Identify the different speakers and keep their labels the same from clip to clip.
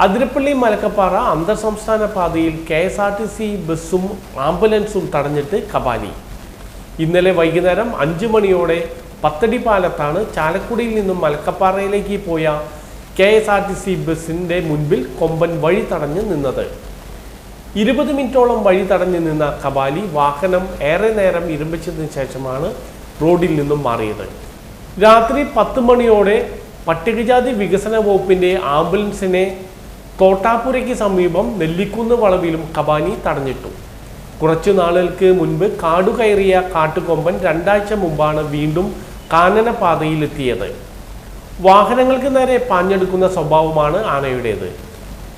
Speaker 1: അതിരപ്പള്ളി മലക്കപ്പാറ അന്തർ സംസ്ഥാന പാതയിൽ K S R T C ബസ്സും ആംബുലൻസും തടഞ്ഞിട്ട് കബാലി ഇന്നലെ വൈകുന്നേരം അഞ്ചു മണിയോടെ പത്തടി പാലത്താണ് ചാലക്കുടിയിൽ നിന്നും മലക്കപ്പാറയിലേക്ക് പോയ K S R T C ബസ്സിന്റെ മുൻപിൽ കൊമ്പൻ വഴി തടഞ്ഞു നിന്നത്. ഇരുപത് മിനിറ്റോളം വഴി തടഞ്ഞു നിന്ന കബാലി വാഹനം ഏറെ നേരം ഇരുമ്പിച്ചതിന് ശേഷമാണ് റോഡിൽ നിന്നും മാറിയത്. രാത്രി പത്ത് മണിയോടെ പട്ടികജാതി വികസന വകുപ്പിന്റെ ആംബുലൻസിനെ തോട്ടാപ്പുരയ്ക്ക് സമീപം നെല്ലിക്കുന്ന് വളവിലും കബാനി തടഞ്ഞിട്ടു. കുറച്ചു നാളുകൾക്ക് മുൻപ് കാടുകയറിയ കാട്ടുകൊമ്പൻ രണ്ടാഴ്ച മുമ്പാണ് വീണ്ടും കാനനപാതയിലെത്തിയത്. വാഹനങ്ങൾക്ക് നേരെ പാഞ്ഞെടുക്കുന്ന സ്വഭാവമാണ് ആനയുടേത്.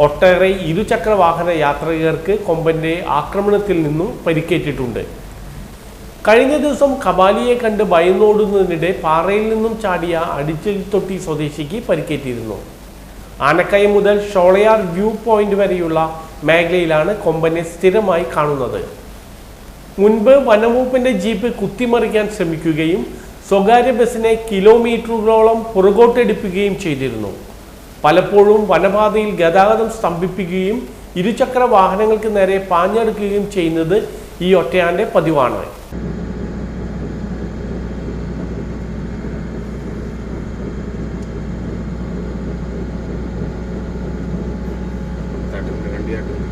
Speaker 1: ഒട്ടേറെ ഇരുചക്ര വാഹന യാത്രികർക്ക് കൊമ്പന്റെ ആക്രമണത്തിൽ നിന്നും പരിക്കേറ്റിട്ടുണ്ട്. കഴിഞ്ഞ ദിവസം കബാലിയെ കണ്ട് ഭയന്നോടുന്നതിനിടെ പാറയിൽ നിന്നും ചാടിയ അടിച്ചിൽ തൊട്ടി സ്വദേശിക്ക് പരിക്കേറ്റിരുന്നു. ആനക്കയം മുതൽ ഷോളയാർ വ്യൂ പോയിന്റ് വരെയുള്ള മേഖലയിലാണ് കൊമ്പനെ സ്ഥിരമായി കാണുന്നത്. മുൻപ് വനംവകുപ്പിന്റെ ജീപ്പ് കുത്തിമറിക്കാൻ ശ്രമിക്കുകയും സ്വകാര്യ ബസ്സിനെ കിലോമീറ്ററുകളോളം പുറകോട്ടെടുപ്പിക്കുകയും ചെയ്തിരുന്നു. പലപ്പോഴും വനപാതയിൽ ഗതാഗതം സ്തംഭിപ്പിക്കുകയും ഇരുചക്ര വാഹനങ്ങൾക്ക് നേരെ പാഞ്ഞെടുക്കുകയും ചെയ്യുന്നത് ഈ ഒറ്റയാന്റെ പതിവാണ്.
Speaker 2: ಯಾಕೆ